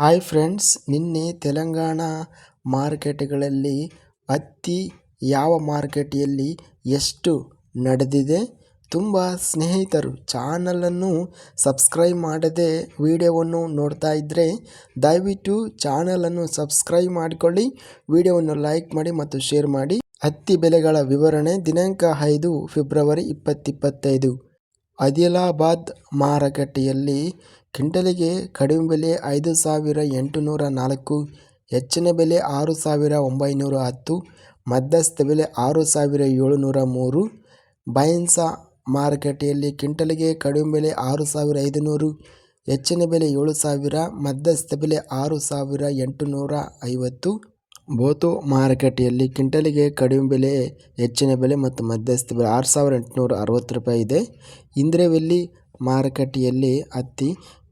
Hi friends ನಿನ್ನೆ ತೆಲಂಗಾಣ ಮಾರ್ಕೆಟ್ಗಳಲ್ಲಿ ಹತ್ತಿ ಯಾವ ಮಾರ್ಕೆಟಿಯಲ್ಲಿ ಎಷ್ಟು ನಡೆದಿದೆ ತುಂಬ ಸ್ನೇಹಿತರು ಚಾನಲನ್ನು ಸಬ್ಸ್ಕ್ರೈಬ್ ಮಾಡದೆ ವಿಡಿಯೋವನ್ನು ನೋಡ್ತಾ ಇದ್ದರೆ ದಯವಿಟ್ಟು ಚಾನಲನ್ನು ಸಬ್ಸ್ಕ್ರೈಬ್ ಮಾಡಿಕೊಳ್ಳಿ, ವಿಡಿಯೋವನ್ನು ಲೈಕ್ ಮಾಡಿ ಮತ್ತು ಶೇರ್ ಮಾಡಿ. ಹತ್ತಿ ಬೆಲೆಗಳ ವಿವರಣೆ ದಿನಾಂಕ ಐದು ಫೆಬ್ರವರಿ ಇಪ್ಪತ್ತಿಪ್ಪತ್ತೈದು ಆದಿಲಾಬಾದ್ ಮಾರುಕಟ್ಟೆಯಲ್ಲಿ ಕ್ವಿಂಟಲಿಗೆ ಕಡಿಮೆ ಬೆಲೆ ಐದು ಸಾವಿರ ಎಂಟುನೂರ ನಾಲ್ಕು, ಹೆಚ್ಚಿನ ಬೆಲೆ ಆರು ಸಾವಿರ ಒಂಬೈನೂರ ಹತ್ತು, ಮಧ್ಯಸ್ಥ ಬೆಲೆ ಆರು ಸಾವಿರ ಏಳುನೂರ ಮೂರು. ಬೈನ್ಸ ಮಾರುಕಟ್ಟೆಯಲ್ಲಿ ಕ್ವಿಂಟಲಿಗೆ ಕಡಿಮೆ ಬೆಲೆ ಆರು ಸಾವಿರ ಐದುನೂರು, ಹೆಚ್ಚಿನ ಬೆಲೆ ಏಳು ಸಾವಿರ, ಮಧ್ಯಸ್ಥ ಬೆಲೆ ಆರು ಸಾವಿರ ಎಂಟುನೂರ ಐವತ್ತು. ಬೋತು ಮಾರುಕಟ್ಟೆಯಲ್ಲಿ ಕ್ವಿಂಟಲಿಗೆ ಕಡಿಮೆ ಬೆಲೆ, ಹೆಚ್ಚಿನ ಬೆಲೆ ಮತ್ತು ಮಧ್ಯಸ್ಥ ಬೆಲೆ ಆರು ಸಾವಿರ ಎಂಟುನೂರ ಅರವತ್ತು ರೂಪಾಯಿ ಇದೆ. ಇಂದ್ರವೆಲ್ಲಿ ಮಾರುಕಟ್ಟೆಯಲ್ಲಿ ಹತ್ತಿ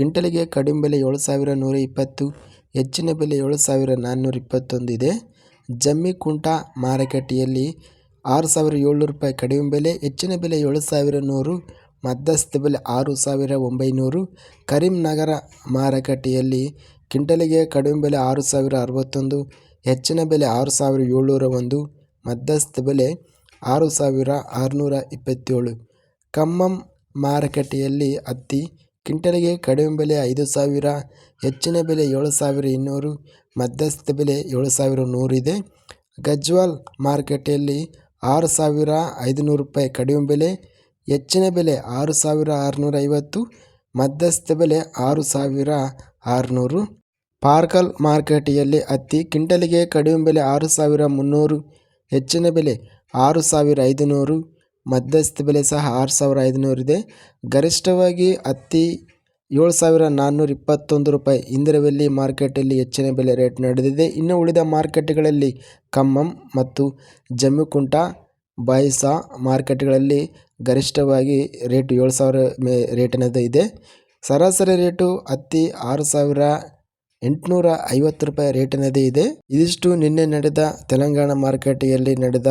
ಕ್ವಿಂಟಲಿಗೆ ಕಡಿಮೆ ಬೆಲೆ ಏಳು ಸಾವಿರ ನೂರ ಇಪ್ಪತ್ತು, ಹೆಚ್ಚಿನ ಬೆಲೆ ಏಳು ಸಾವಿರ ನಾನ್ನೂರ ಇಪ್ಪತ್ತೊಂದು ಇದೆ. ಜಮ್ಮಿಕುಂಟ ಮಾರುಕಟ್ಟೆಯಲ್ಲಿ ಆರು ಸಾವಿರ ಏಳ್ನೂರು ರೂಪಾಯಿ ಕಡಿಮೆ ಬೆಲೆ, ಹೆಚ್ಚಿನ ಬೆಲೆ ಏಳು ಸಾವಿರ ನೂರು ಮಧ್ಯಸ್ಥ ಬೆಲೆ ಆರು ಸಾವಿರ ಒಂಬೈನೂರು ಕರೀಂನಗರ ಮಾರುಕಟ್ಟೆಯಲ್ಲಿ ಕ್ವಿಂಟಲಿಗೆ ಕಡಿಮೆ ಬೆಲೆ ಆರು ಸಾವಿರ ಅರವತ್ತೊಂದು, ಹೆಚ್ಚಿನ ಬೆಲೆ ಆರು ಸಾವಿರ ಏಳ್ನೂರ ಒಂದು ಮಧ್ಯಸ್ಥ ಬೆಲೆ ಆರು ಸಾವಿರ ಆರುನೂರ ಇಪ್ಪತ್ತೇಳು. ಖಮ್ಮಂ ಮಾರುಕಟ್ಟೆಯಲ್ಲಿ ಹತ್ತಿ ಕ್ವಿಂಟಲಿಗೆ ಕಡಿಮೆ ಬೆಲೆ ಐದು ಸಾವಿರ, ಹೆಚ್ಚಿನ ಬೆಲೆ ಏಳು ಸಾವಿರ ಇನ್ನೂರು, ಮಧ್ಯಸ್ಥ ಬೆಲೆ ಏಳು ಸಾವಿರ ನೂರಿದೆ ಗಜ್ವಾಲ್ ಮಾರುಕಟ್ಟೆಯಲ್ಲಿ ಆರು ಸಾವಿರ ಐದುನೂರು ರೂಪಾಯಿ ಕಡಿಮೆ ಬೆಲೆ, ಹೆಚ್ಚಿನ ಬೆಲೆ ಆರು ಸಾವಿರ ಆರುನೂರ ಐವತ್ತು, ಮಧ್ಯಸ್ಥ ಬೆಲೆ ಆರು ಸಾವಿರ ಆರುನೂರು. ಪಾರ್ಕಲ್ ಮಾರುಕಟ್ಟೆಯಲ್ಲಿ ಹತ್ತಿ ಕ್ವಿಂಟಲಿಗೆ ಕಡಿಮೆ ಬೆಲೆ ಆರು ಸಾವಿರ ಮುನ್ನೂರು, ಹೆಚ್ಚಿನ ಬೆಲೆ ಆರು ಸಾವಿರ ಐದುನೂರು ಮಧ್ಯಸ್ಥ ಬೆಲೆ ಸಹ ಆರು ಸಾವಿರ ಐದುನೂರಿದೆ ಗರಿಷ್ಠವಾಗಿ ಹತ್ತಿ ಏಳು ಸಾವಿರ ನಾನ್ನೂರ ಇಪ್ಪತ್ತೊಂದು ರೂಪಾಯಿ ಇಂದಿರವೆಲ್ಲಿ ಮಾರ್ಕೆಟಲ್ಲಿ ಹೆಚ್ಚಿನ ಬೆಲೆ ರೇಟ್ ನಡೆದಿದೆ. ಇನ್ನು ಉಳಿದ ಮಾರ್ಕೆಟ್ಗಳಲ್ಲಿ ಖಮ್ಮಂ ಮತ್ತು ಜಮ್ಮಿಕುಂಟ ಬಾಯ್ಸಾ ಮಾರ್ಕೆಟ್ಗಳಲ್ಲಿ ಗರಿಷ್ಠವಾಗಿ ರೇಟ್ ಏಳು ಸಾವಿರ ಮೇ ರೇಟಿನದು ಇದೆ. ಸರಾಸರಿ ರೇಟು ಹತ್ತಿ ಆರು ಸಾವಿರ ಎಂಟುನೂರ ಐವತ್ತು ರೂಪಾಯಿ ರೇಟಿನದೇ ಇದೆ. ಇದಿಷ್ಟು ನಿನ್ನೆ ನಡೆದ ತೆಲಂಗಾಣ ಮಾರುಕಟ್ಟೆಯಲ್ಲಿ ನಡೆದ